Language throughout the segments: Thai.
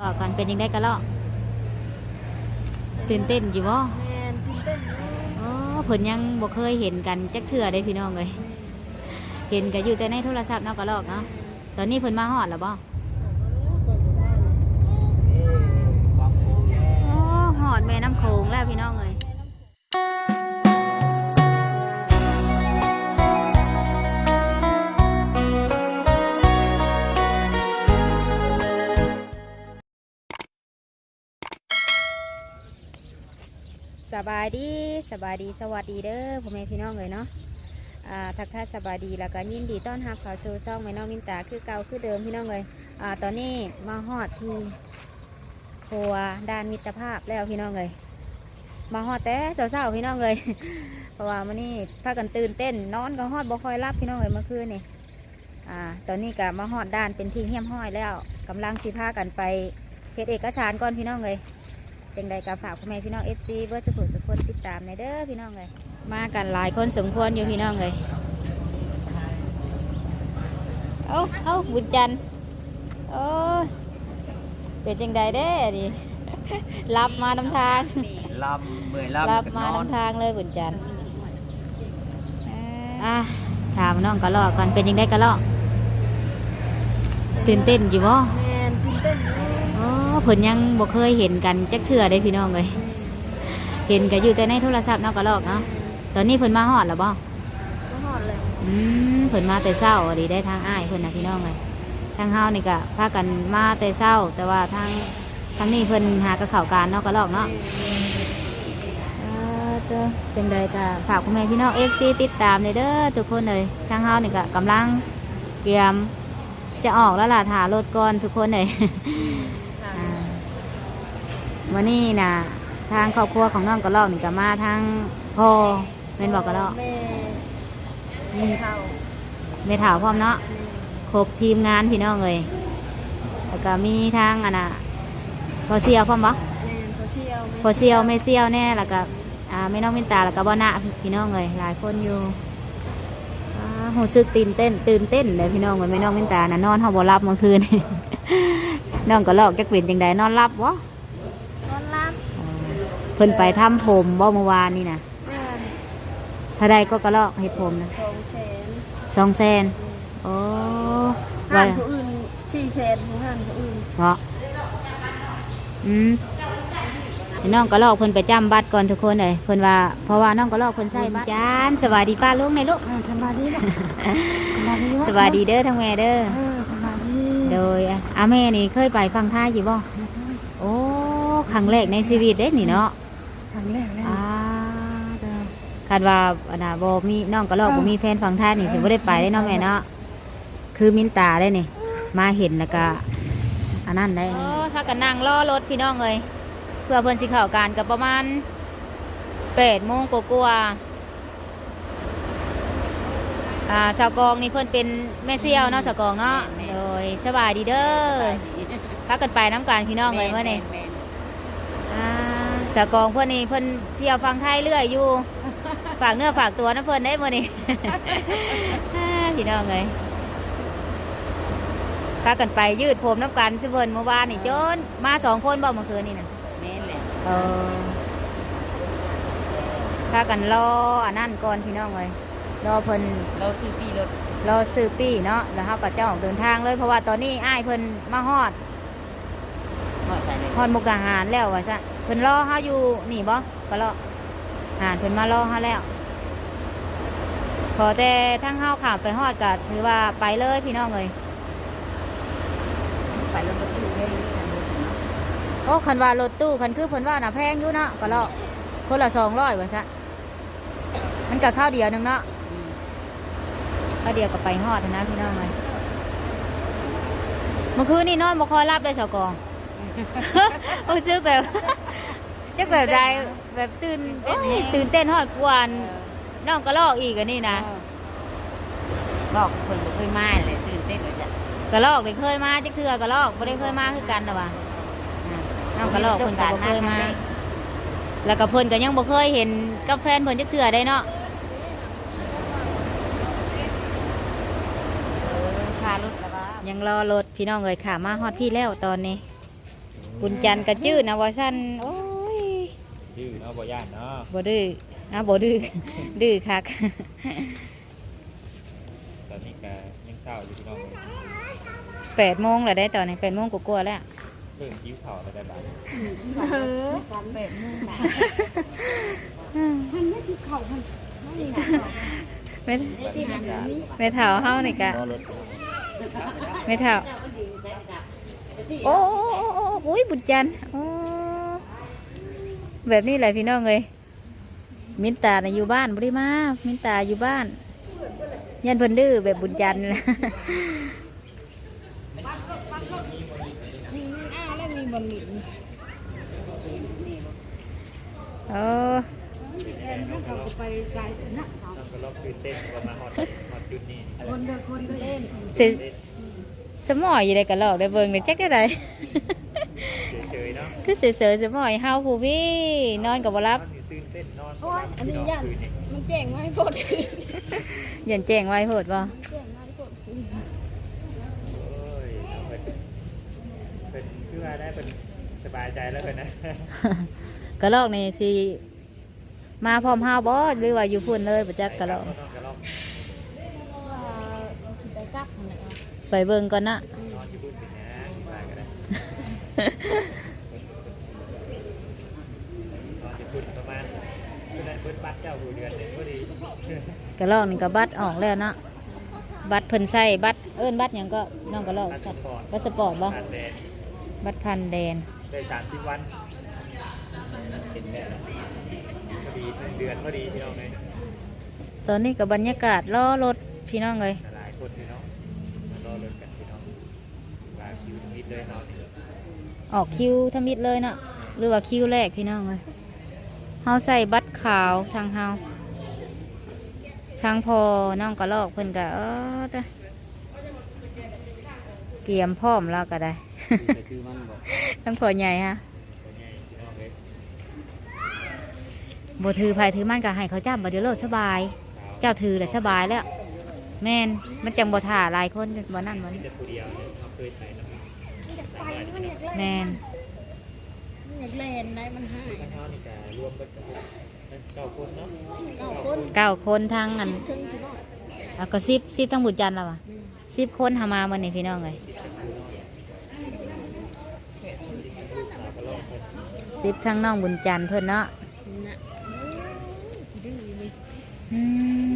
ก็ก่อนเป็นยังได้กะเลาะตื่นเต้นอยู่บ่แมนตื่นเต้นอยู่อ๋อเพิ่นยังบ่เคยเห็นกันจักเทื่อได้พี่น้องเลยเห็นก็อยู่แต่ในโทรศัพท์เนาะกะลอกเนาะตอนนี้เพิ่นมาฮอดแล้วบ่โอ้ฮอดแม่น้ำโขงแล้วพี่น้องเลย สบายดีสบายดีสวัสดีเด้อพ่อแม่พี่น้องเลยเนาะอ่าทักทายสบายดีแล้วก็ยินดีต้อนรับเข้าสู่ช่องแม่น้องมินตาคือเก่าคือเดิมพี่น้องเลยอ่าตอนนี้มาฮอดที่ครัวด้านมิตรภาพแล้วพี่น้องเลยมาฮอดแต่เช้าๆพี่น้องเลยเพราะว่ามื้อนี้พากันตื่นเต้นนอนก็ฮอดบ่ค่อยรับพี่น้องเลยเมื่อคืนนี่อ่าตอนนี้ก็มาฮอดด้านเป็นที่เฮี้ยมห้อยแล้วกำลังสิพากันไปเฮ็ดเอกสารก่อนพี่น้องเลย จังใดก็ฝากพ่อแม่พี่น้องเอฟซีเบอร์สุขุสุขคนติดตามในเด้อพี่น้องเลยมากันหลายคนสมควรอยู่พี่น้องเลยเอาเอาบุญจันทร์โอ้ยเป็นจังใดเด้อดิรับมานำทางลำเมื่อยลำรับก็มานอนนำทางเลยบุญจันทร์อะถามน้องกะลอกก่อนเป็นยังไงกะลอกตื่นเต้นอยู่บ่แมนตื่นเต้นอยู่อ๋อ เพิ่นยังบ่เคยเห็นกันจักเทื่อได้พี่น้องเลยเห็นก็อยู่แต่ในโทรศัพท์เนาะกะลอกเนาะตอนนี้เพิ่นมาฮอดแล้วบ่มาหอดเลยอืมเพิ่นมาแต่เช้าดีได้ทางอ้ายเพิ่นนะพี่น้องเลยทางเฮานี่ก็พากันมาแต่เช้า แต่ว่าทางทางนี้เพิ่นหากระข่าวการเนาะกะลอกเนาะเออเด้อเป็นใดก็ฝากพ่อแม่พี่น้อง FC ติดตามเลยเด้อทุกคนเลยทางเฮานี่ก็กำลังเตรียมจะออกแล้วล่ะถ่ารถก่อนทุกคนเลยอ่า วันนี้นะทางครอบครัวของน้องกระลอกนี่ก็มาทางพ่อเป็นบอกกระลอกแม่แม่เท่าเมถาวพร้อมเนาะแม่ครบทีมงานพี่น้องเลยแล้วก็มีทางอันน่ะพอเซียวพร้อมปะแม่พอเชี่ยวพอเซียวไม่เซียวแน่แล้วก็อ่าไม่น้องมินตาแล้วก็บ่นะพี่น้องเลยหลายคนอยู่อ่าหูซึกตื่นเต้น ตื่นเต้นเลยพี่น้องเลยไม่น้องมินตานะนอนห้องบ่รับเมื่อคืนน้องกระลอกจะเปลี่ยนจังใดนอนรับวะนอนรับ เพิ่นไปทำผมบ่เมื่อวานนี่นะแม่นถ้าได้ก็กระลอกเฮ็ดผมนะสองแสนสองแสนโอ้ห่าว่านผู้อื่นสี่แสนของห่านผู้อื่นเพราะอืมให้น้องกระลอกเพิ่นไปจำบัตรก่อนทุกคนเลยเพิ่นว่าเพราะว่าน้องกระลอกเพิ่นใส่บัตรจานสวัสดีป้าลุงในอยลูก สบายดีนะสบายดีสวัสดีเด้อทั้งแม่เด้อ เออสบายดีโดยอะอาแม่นี่เคยไปฟังท่าอยู่บ่ โอ้ ครั้งแรกในชีวิตเด้นี่เนาะค รั้งแรกแล้วอ่าเด้อคาดว่าอันน่ะบ่มีน้องกระลอกบ่มีแฟนฟังท่านี่สิบ่ได้ไปได้เนาะแม่เนาะคือมินตาได้นี่ มาเห็นแล้วก็อันนั้นได้นี่ถ้ากันนั่งรอรถพี่น้องเลยเพื่อเพิ่นสิเข้าการกับประมาณ8โมงกว่าๆอ่าสาวกองนี่เพิ่นเป็นแม่เซี่ยวเนาะสาวกองเนาะโดยสบายดีเด้อพากันไปน้ำกันพี่น้องเลยเมื่อนี่อ่า สากองเพื่อนนี่เพื่อนเที่ยวฟังไทยเรื่อยอยู่ฝากเนื้อฝากตัวนะเพื่อนได้มื่อนี้อ่าพี่น้องเลยพากันไปยืดผมน้ำกันชิเพิ่นเมื่อวานนี่จนมาสองคนบ่เมื่อคืนนี่นะแม่นแหละเออพากันรออันนั่นก่อนพี่น้องเลยรอเพิ่นเราซื้อปีรถรอซื้อปี้เนาะแล้วเขาก็จะออกเดินทางเลยเพราะว่าตอนนี้อ้ายเพิ่นมาฮอดหอดใส่เลยฮอดมุกดาหารแล้วว่าซะ เพิ่นรอเฮาอยู่นี่บ่ก็รอหานเพิ่นมารอเฮาแล้วขอแต่ทั้งเฮาข่าวไปฮอดก็ถือว่าไปเลยพี่น้องเอ้ยไปรถประตูได้โอ้คันว่ารถตู้คันคือเพิ่นว่าน่ะแพงอยู่เนาะก็รอคนละ200ว่าซะมันก็ข้าวเดียวหนึงเนาะข้าวเดียวก็ไปฮอดนะพี่น้องเอ้ยเมื่อคืนนี่นอนบ่ค่อยหลับเลยเสากองโอ้ซึกแบบ จักแบบใดแบบตื่นโอ้ยตื่นเต้นฮอดกวนน้องก็ลอกอีกอันนี่นะบอกคนบ่เคยมาเลยตื่นเต้นเลยจ้ะกระลอกได้เคยมาจักเทื่อกระลอกบ่ได้เคยมาคือกันนะวะน้องกระลอกเพิ่นก็บ่เคยมา แล้วก็เพิ่นก็ยังบ่เคยเห็นกับแฟนเพิ่นจักเทื่อได้เนาะพารถแล้วก็ยังรอรถพี่น้องเอ้ยค่ะมาฮอดพี่แล้วตอนนี้บุญจันทร์กระจื้อนะว่าสั้นโอ้ยดื้อเนาะ บ่ย่านเนาะบ่ดื้อนะบ่ดื้อ ดื้อคักตอนนี้ก็ยังเศร้าอยู่พี่น้องเลยแปดโมงแล้วได้ตอนนี้แปดโมงกว่าๆแล้วเริ่มคิ้วเข่าแล้วได้บ้างเออการแบบนี้นะท่านนี่ที่เขาท่านนี่นะไม่ที่หันนี้ไม่เท่าเฮานี่กะรอรถไม่เท่า โอ้โอ้โอ้โอ้โอ้ยบุญจันทร์โอ้ แบบนี้แหละพี่น้องเลยมินตาในะอยู่บ้านบ่ได้มา มินตาอยู่บ้านยันเพิ่นดื้อแบบบุญจันทร์นะ อ้าแล้วมีบอลลินโอ้แอนให้เขาไปไกลนะเขาน้องก็รอบตื่นเต้นว่ามาฮอดฮอดจุดนี้คนเดียวคนก็เล่น สิสมอยอยู่ได้กันหรอกได้เบิ่งได้จักได้ได เฉยๆเนาะคือเสือๆสมอยเฮาผู้พี่นอนก็บ่รับนอนอยู่ตื่นเต้นนอนโอ้ยอันนี้พี่ยันคืนนี่มันแจ้งไว้พดคืนยันแจ้งไว้โหดบ่แจ้งไว้พดคืนโอ้ยเอาเป็นเป็นคือว่าได้เป็นสบายใจแล้วกันนะกระลอกนี่สิมาพร้อมเฮาบ่หรือว่าอยู่พุ่นเลยบ่จักกระลอกนอนกระลอกว่าสิไปกลับนั่นแหละไปเบิ่งก่อนนะนอนอยู่บุญเป็นนะสบายก็ได้นอนอยู่บุญประมาณเพื่อนเพื่อนบัตรเจ้าหูเดือนหนึ่งพอดีกระลอกนี่ก็บัตรออกแล้วเนาะบัตรเพิ่นใส่บัตรเอิ้นบัตรหยังก็น้องกระลอกบัตรสปอร์ตบัตรสปอร์ตบ่ผ่านแดนบัตรพันแดนได้สามสิบวันเห็นแล้วพอดีหนึ่งเดือนพอดีพี่น้องเลยตอนนี้ก็บรรยากาศล้อรถพี่น้องเลยหลายคนพี่น้องมารอรถกันพี่น้องลาคิวนิดเลยเนาะออกคิวทำมิดเลยเนาะหรือว่าคิวแรกพี่น้องเลย เฮาใส่บัตรขาวทางเฮาทางพอน้องกระลอกเพิ่นก็เออตะเตรียมพร้อมแล้วก็ได้ต่คือมันบอกทั้งพอใหญ่ฮะตัวใหญ่พี่น้องเลยบ่ถือไผถือมันก็ให้เขาจับบ่เดี๋ยวโลดสบาย เจ้าถือเลยสบายแล้ว แม่นมันจังบ่ท่าหลายคนบ่นั่นบ่นี่แต่น อยากเล่นแม่นมันอยากเล่นได้มันหายทั้งเท่านี่จะรวมกันเก้าคนเนาะเก้าคนเก้าคนทางอันถึงที่น้อยแล้วก็สิบสิบทั้งบุญจันทร์แล้วอะสิบคนหามาวันนี้พี่น้องเลยสิบแต่ผู้น้อยสาวก็รอดคนสิบทั้งน้องบุญจันทร์เพิ่อนเนาะน่ะดื้อเลยอื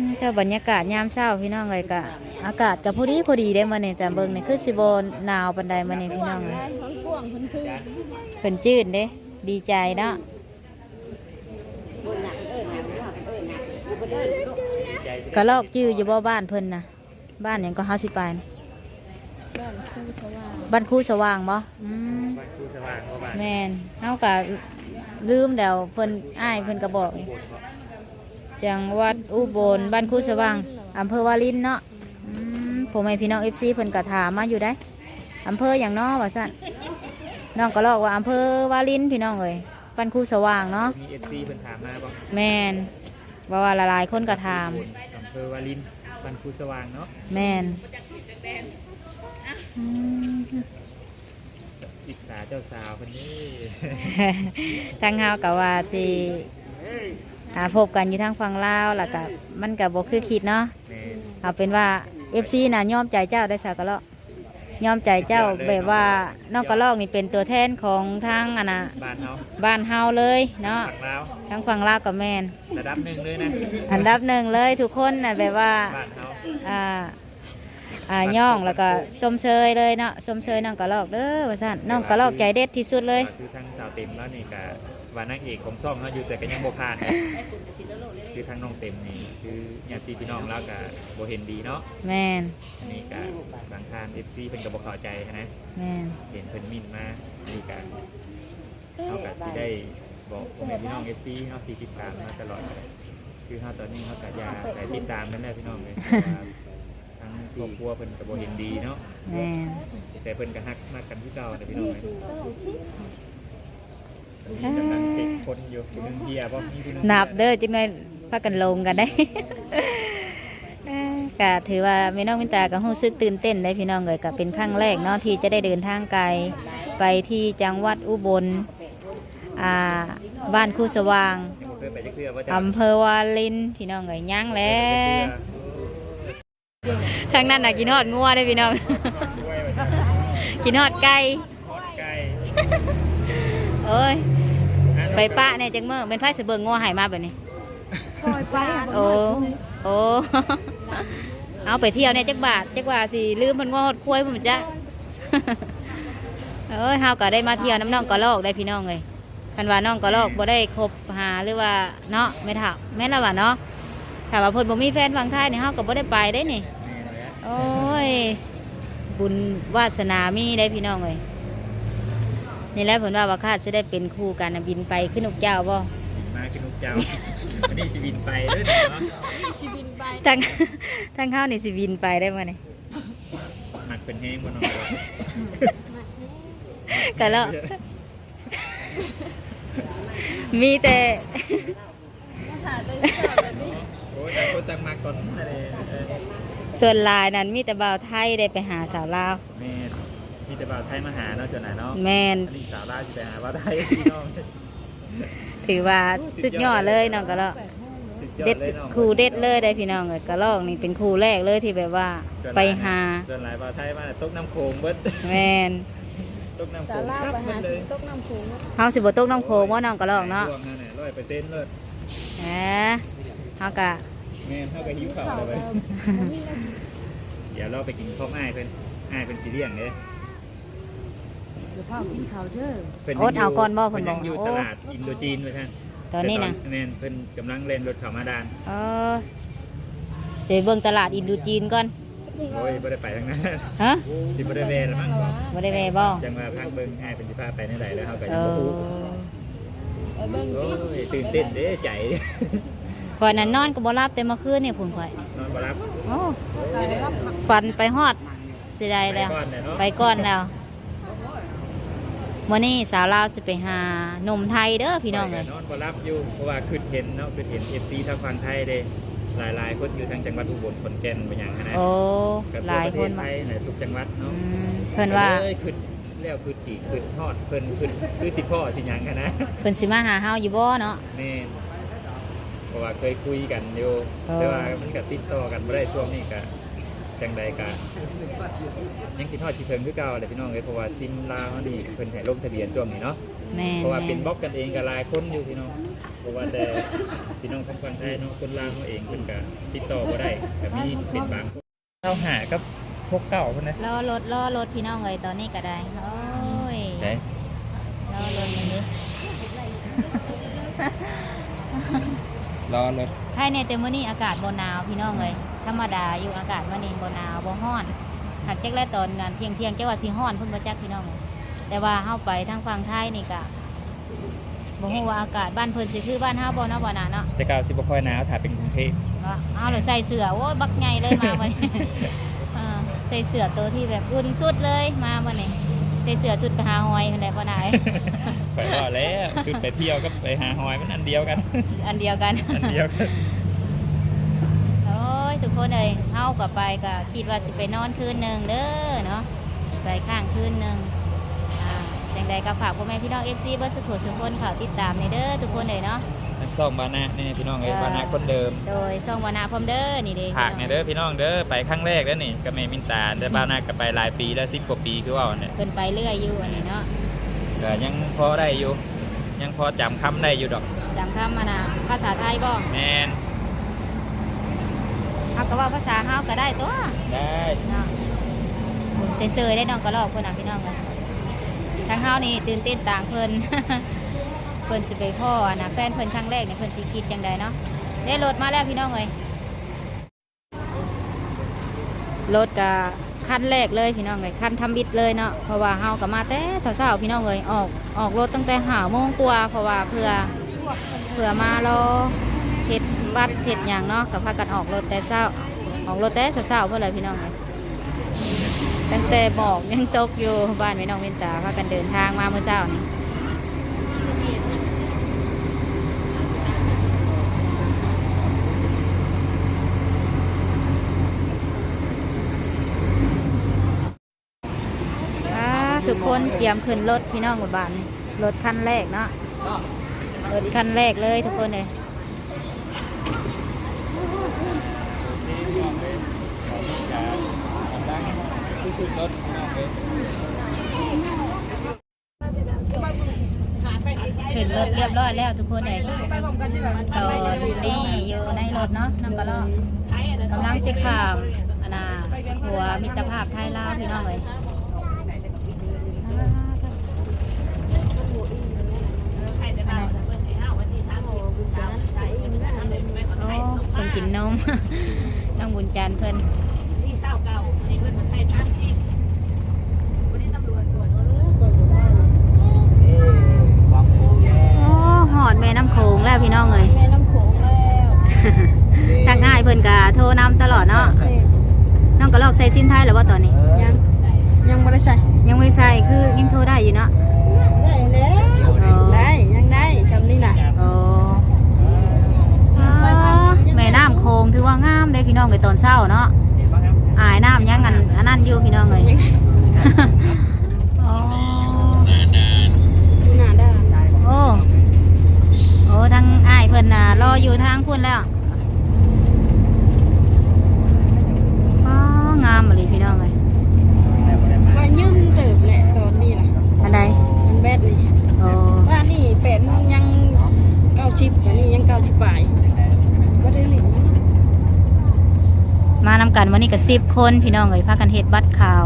มเจ้าบรรยากาศยามเช้าพี่น้องเลยกะอากาศกับพอดีพอดีได้มาเนี่ยแต่เบิ่งนี่ยคือสิบหนาวปันใดมาเนี่ยพี่น้องเลย ได้ทั้งกวางทั้งพื้น เพิ่นจืดเด้ ดีใจเนาะดีใจกะลอกจื้ออยู่บ่บ้านเพิ่นนะบ้านหยังก็เฮาสิไปนะบ้านคู่ชาวาบ้านครูสว่างบ่อืมบ้านครูสว่างเพราะว่าแม่นเฮาก็ลืมแล้วเพิ่นอ้ายเพิ่นก็บอกบนเพราะจังหวัดอุบลบ้านคูสว่างอำเภอวารินเนาะอืมผมให้พี่น้องเอฟซีเพิ่นกระถามมาอยู่ได้อำเภออย่างน้อว่าสั่น น้องก็ลอกว่าอำเภอวารินพี่น้องเอ้ยบ้านคูสว่างเนาะมีเอฟซีเพิ่นถามมาบอกแม่นว่าว่าหลายๆคนกระถามอำเภอวาลินบ้านครูสว่างเนาะแม่นอืม อิจฉาเจ้าสาวคนนี้ทางเฮากับว่าสิหาพบกันอยู่ทางฝั่งลาวแล้วก็มันก็บ่คือคิดเนาะแม่นเอาเป็นว่าเอฟซีน่ะยอมใจเจ้าได้สักกะเลาะ ยอมใจเจ้าแบบว่าน้องกระลอกนี่เป็นตัวแทนของทางอันน่ะบ้านเฮาบ้านเฮาเลยเนาะฝั่งลาวทั้งฝั่งลาวกับแมนระดับหนึ่งเลยนะอันดับหนึ่งเลยทุกคนน่ะแบบว่าบ้านเฮาอ่าอ่าย่องแล้วก็สมเชยเลยเนาะสมเชยน้องกระลอกเด้อว่าซั่นน้องกระลอกใจเด็ดที่สุดเลยคือทางสาวเต็มแล้วนี่ก็ ว่านางเอกของช่องเนาะอยู่แต่ก็ยังบ่ผ่านนะคือทางน้องเต็มนี่คือญาติพี่น้องแล้วก็บ่เห็นดีเนาะแมนอันนี้ก็บางทาง FC เพิ่นก็บ่เข้าใจนะแมนเห็นเพิ่นมินมานี่ก็เฮาก็สิได้บอกพ่อแม่พี่น้อง FC เนาะที่ติดตามมาตลอด คือเฮาตอนนี้เฮาก็อยากได้ติดตามนั่นแหละพี่น้องเลยเพราะว่าทั้งครอบครัวเพิ่นก็บ่เห็นดีเนาะแมนแต่เพิ่นก็ฮักมากกันที่เก่าแต่พี่น้องเลยตอนนี้ กำลังเช็คคนอยู่ผู้หนึงเฮียบ่มีผู้หนึงนับเด้อจังเลยพากันลงกันได้เอ้อก็ถือว่าแม่น้องมินตาก็รู้สึกตื่นเต้นได้พี่น้องเลยก็เป็นครั้งแรกเนาะที่จะได้เดินทางไกลไปที่จังหวัดอุบลอ่าบ้านคูสว่างยังบ่เคยไปจักเทื่อว่าจะอำเภอวาลินพี่น้องเอ้ยย่างแล้วทางนั้นน่ะกินฮอดงัวได้อพี่น้อง ด้วยว่าจะกินฮอดไก่ไกลเอ้ย ไปป้าเนี่ยจังเมื่อเป็นไผสิเบิ่งงัวใหายมาแบบนี้ปล่อยไปอะโอ้โอ้เอาไปเที่ยวเนี่ยจักบาทจักว่าสิลืมมันงัวฮอดคุ้ยผมจ้ะเอ้ยเฮาก็ได้มาเที่ยวน้ำน้องกะลอกได้พี่น้องเลยคันว่าน้องกะลอกบ่ได้คบหาหรือว่าเนาะไม่ถามแม่นและว่าเนาะถ้าว่าเพิ่นบ่มีแฟนฝั่งไทยนี่เฮาก็บ่ได้ไปได้นี่โอ้ยบุญวาสนามีได้พี่น้องเลย นี่แหละผลว่าว่าคาดจะได้เป็นคู่กันน่ะบินไปขึ้นนกเจ้าบ่มาขึ้นนกเจ้าวันนี้ชีวินไปเด้อเนาะชีวินไปทั้งทั้งข้าวนี่สิบินไปได้มาเนี่ยหนักเป็นแห้งบ่น้องก็แล้วมีแต่มาถ่ายตัวเจ้าแบบนี้โอ้ยแต่คนต่างมาก่อนอะไรเออส่วนหลายนั้นมีแต่บ่าวไทยได้ไปหาสาวลาวแม่มีแต่บ่าวไทยมาหาเนาะจนไหนเนาะแมนอันนี้สาวลาวจะไปหาบ่าวไทยพี่น้องถือว่าสุดยอดเลยน้องก็แล้วแปดโมงเลยสุยอเด็ดเลยนาะครูเด็ดเลยได้พี่น้องเลยกระลอกนี่เป็นครูแรกเลยที่แบบว่าไปหาส่วนหลายบ่าวไทยมาตกน้ำโขงเบิดแมนตกน้ำโขสาวงลาวไปหาเลสิยตกน้ำคูเนาะเฮาสิบ่ตกน้องโคงว่าน้องกระลอกเนาะรวมนั่นแหละร้อยเปอร์เซ็นต์เลยแหมเฮากะแม่นเท่ากับหิวข่าวเขาเลยแบเว้ยบบ่มีแล้วกินเดี๋ยวเราไปกินข้าวอ้ายเพิ่นอ้ายเพิ่นสีเลี้ยงเด้ เดี๋ยวพ่อกินข้าวเด้อเพิ่นโอ๊ตเอาก่อนบ่เพิ่เพิ่นนบยัอกงอยู่โอ้ ตลาดอินโดจีนไว้ท่านตอนนี้นะแม่นเพิ่นกำลังเล่นรถเข่ามาดานเออเดี๋ยวเบิ่งตลาดอินโดูจีนก่อนโอ้ยบ่ได้ไปทางนั้นฮะสิบ่ได้แวะแล้วมั้งบ่ได้แวะบ่จังว่าพังเบิ่งอ้ายเพิ่นสิพาไปในใดแล้วเฮาก็เอยังบ่อรู้ไปเบิ่งโอ้ดิยตื่นเต้นเด้ใจข่อยนั้นนอนก็บ่หลับแต่เมื่อคืนนี่พุ่นข่อยนอนบ่รับโอ้ไปรับผักฟันไปฮอดสิได้แล้ว ไปก่อนเนี่ยเนาะไปก่อนแล้ว มื้อนี้สาวลาวสิไปหาหนุ่มไทยเด้อพี่น้องไปเอ้ก็ยนอนบ่รับอยู่เพราะว่าคือเห็นเนาะคือเห็น FC ทางฝั่งไทยเด้หลายๆคนอยู่ทางจังหวัดอุบลขอนแก่นบ่หยังหั้นนะโอ้กับหลายทั่วประคเทนศไทมายในทุกจังหวัดอืเนาะมเพิ่นว่าเอ้ยขึ้นแล้วขึ้นอีกขึ้นทอดเพิ่นขึ้นคือสิพ่อสิหยังกันนะเพิ่นสิมาหาเฮาอยู่บ่เนาะนี่เพราะว่าเคยคุยกันอยู่เออแต่ว่ามันก็ติดต่อกันบ่ได้ช่วงนี้ก็ จังใดก็ยังคิดทอดที่เพิ่นคือเก่าแหละพี่น้องเอ้ยเพราะว่าซิมลาวเฮานี่เพิ่นให้ลงทะเบียนช่วงนี้เนาะแม่นเพราะว่าเป็นบแม่ล็อกกันเองก็หลายคนอยู่พี่น้องเพราะว่าแต่พี่น้องทางฝั่งไทยเนาะคนลาวเฮาเองเพิ่นก็ติดต่อบ่ได้ก็มีเป็นบางคนเข้าหากับพวกเก่าเพิ่นนะรอรถรอรถพี่น้องเอ้ยตอนนี้ก็ได้โอ้ยไหนรอรถนี่ดิรอรถใครในเต็มมื้อนี้อากาศบ่หนาวพี่น้องเอ้ย ธรรมดาอยู่อากาศมื้อนี้บ่หนาวบ่ร้อนหากจักแลตอนงานเที่ยงเที่ยงๆจักว่าสิร้อนเพิ่นบ่จักพี่น้องเอ้ยแต่ว่าเฮาไปทางฝั่งไทยนี่ก็บ่ฮู้ว่าอากาศบ้านเพิ่นสิคือบ้านเฮาบ่เนาะบ่หนาเนาะแต่เก่าสิบ่ค่อยหนาวถ้าเป็นกรุงเทพว่าเอาเลยใส่เสื้อโอ้ยบักใหญ่เลยมาวันนี้เออใส่เสื้อตัวที่แบบอุ่นสุดเลยมาวันนี้ใส่เสื้อสุดไปหาหอยคนใดบ่ได้ไปว่าแล้วชุดไปเที่ยวกับไปหาหอยมันอันเดียวกัน อันเดียวกันอันเดียวกันโอ้ยทุ กคนเลยเฮากับไปก็คิดว่าสิไปนอนคืนหนึ่งเด้อเนาะไปข้างคืนหนึ่งอ่าจังใดก็ฝากพ่อแม่พี่น้อง FC เบิร์สุขุสุขคนเขาติดตามในเด้อทุกคนเลยเนาะส่องบานะนี่พี่น้องเอ้ยเออบานะคนเดิม โดยส่งวานาพร้อมเด้อนี่เด้ผากเนี่ยเด้อพี่น้องเด้อไปครั้งแรกแล้วนี่กับเมมินตาแต่บานะก็ไปหลายปีแล้วสิบกว่าปีคือว่าเนี่ยเพิ่นไปเรื่อยอยู่อันนี้เนาะก็ยังพอได้อยู่ ยังพอจำคำได้อยู่ดอกจำคำมานะภาษาไทยบ่แมน เฮาก็ว่าภาษาเฮาก็ได้ตัวได้เนาะเซยๆได้น้องก็รอบเพิ่นน่ะพี่น้องกันทางเฮานี่ตื่นเต้นต่างเพิ่น เพิ่นสิไปพ่ออะนะแฟนเพิ่นครั้งแรกเนี่ยเพิ่นสิคิดจังใดเนาะได้รถมาแล้วพี่น้องเอ้ยรถก็คันแรกเลยพี่น้องเอ้ยคันทำบิดเลยเนาะเพราะว่าเฮาก็มาแต่เช้าๆพี่น้องเอ้ยออกออกรถตั้งแต่ห้าโมงกว่าเพราะว่าเพื่อเพื่อมารอ เฮ็ดบัตรเฮ็ดหยังเนาะก็พากันออกรถแต่เช้าออกรถแต่เช้าเพื่ออะไรพี่น้องเอ้ยตั้งแต่หมอกยังตกอยู่บ้านแม่น้องเวนตาพากันเดินทางมาเมื่อเช้านี้ทุกคคนเตรียมขึ้นรถพี่น้องหมดบานรถคันแรกเนาะรถคันแรกเลยทุกคนเลย ขึ้นรถเรียบร้อยแล้วทุกคนเลยตอนนี้อยู่ในรถเนาะน้ำกระลอกกำลังสิขามอันน่ะหัวมิตรภาพไทยลาวพี่น้องเลยโอ้คนกินนมน้องบุญจันทร์เพิ่น ที่เศร้าเก่าอันนี้เพิ่นมาใช้สามชิปวันนี้ตำรวจตรวจ โอ้หอดแม่น้ำโขงแล้วพี่น้องเลยแม่น้ำโขงแล้วทางง่ายเพิ่นก็โทรนำตลอดเนาะน้องก็ลอกใส่ซิมไทยแล้วว่าตอนนี้ ยังยังไม่ได้ใส่ยังไม่ใส่คือยังโทรได้อยู่เนาะได้แล้วได้ยังได้ชำนี่น่ะโอ้อ๋อแม่น้ำโคงถือว่างามเลยพี่น้องเลยตอนเช้าเนาะอายน้ำยังกันอันนั้นอยู่พี่น้องเลยอ๋อดูหน้าได้โอ้โอ้ ทางอ้ายเพิ่นน่ะรออยู่ทางพุ่นแล้วอ๋องามเลยพี่น้องเลยว่ายืมเติบแหละตอนนี้ล่ะอันใดมันแบดนี่โอ้ว่านี่แปดโมงยังเก้าชิปวันนี้ยังเก้าชิปปลายว่าได้หลิงมั้ยมานำกันวันนี้ก็สิบคนพี่น้องเลยพากันเฮ็ดบัตรขาว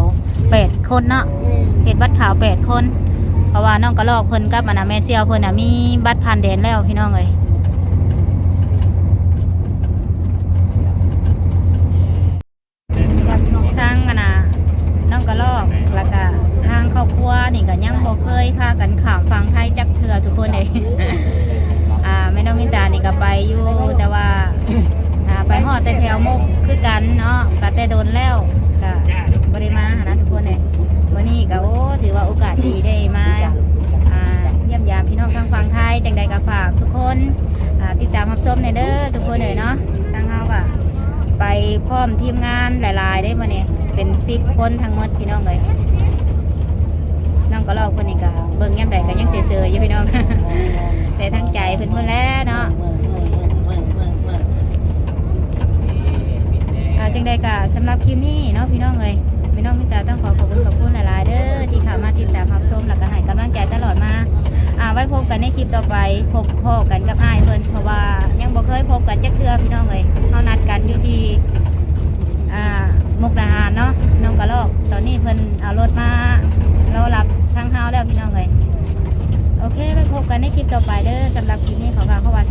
แปดคนเนาะแม่เฮ็ดบัตรขาวแปดคน เพราะว่าน้องกระลอกเพิ่นกับอันนะแม่เซียวเพิ่นน่ะมีบัตรผ่านแดนแล้วพี่น้องเลยทางอันน่ะน้องกระลอกแล้วก็ทางครอบครัวนี่ก็ยังบ่เคยพากันข้ามฝั่งไทยจักเทื่อทุกคนเลยอ่าแม่น้องมินตานี่ก็ไปอยู่แต่ว่าอ่าไปฮอดแต่แถวมุกคือกันเนาะก็แต่โดนแล้วก็บ่ได้มาหานะทุกคนเลย วันนี้ก็โอ้ถือว่าโอกาสดีได้มาอ่าเยี่ยมยามพี่น้องทางฝั่งไทยจังใดก็ฝากทุกคนอ่าติดตามรับชมในเด้อทุกคนเลยเนาะทางเฮาก็ไปพร้อมทีมงานหลายๆได้มาเนี่ยเป็นสิบคนทั้งหมดพี่น้องเลยน้องก็ลอคนนี้ก็เบิ่งย่ำใดก็ยังเซ่อๆอยู่พี่น้อง แต่ทั้งใจเพิ่นเพิ่นแล้วเนาะอ่าจังใดกะสำหรับคลิปนี้เนาะพี่น้องเลย น้องพี่ตาต้องขอขอบคุณขอบคุณหลายๆเด้อที่เข้ามาติดตามรับชมแล้วก็ให้กำลังใจตลอดมาอ่าไว้พบกันในคลิปต่อไปพบพ่อกันกับอ้ายเพิ่นเพราะว่ายังบ่เคยพบกันจักเทื่อพี่น้องเลยเขานัดกันอยู่ที่อ่ามุกดาหารเนาะน้องกระลอกตอนนี้เพิ่นเอารถมาเรารับทางเฮาแล้วพี่น้องเลยโอเคไว้พบกันในคลิปต่อไปเด้อสำหรับคลิปนี้ขอกล่าวคำว่า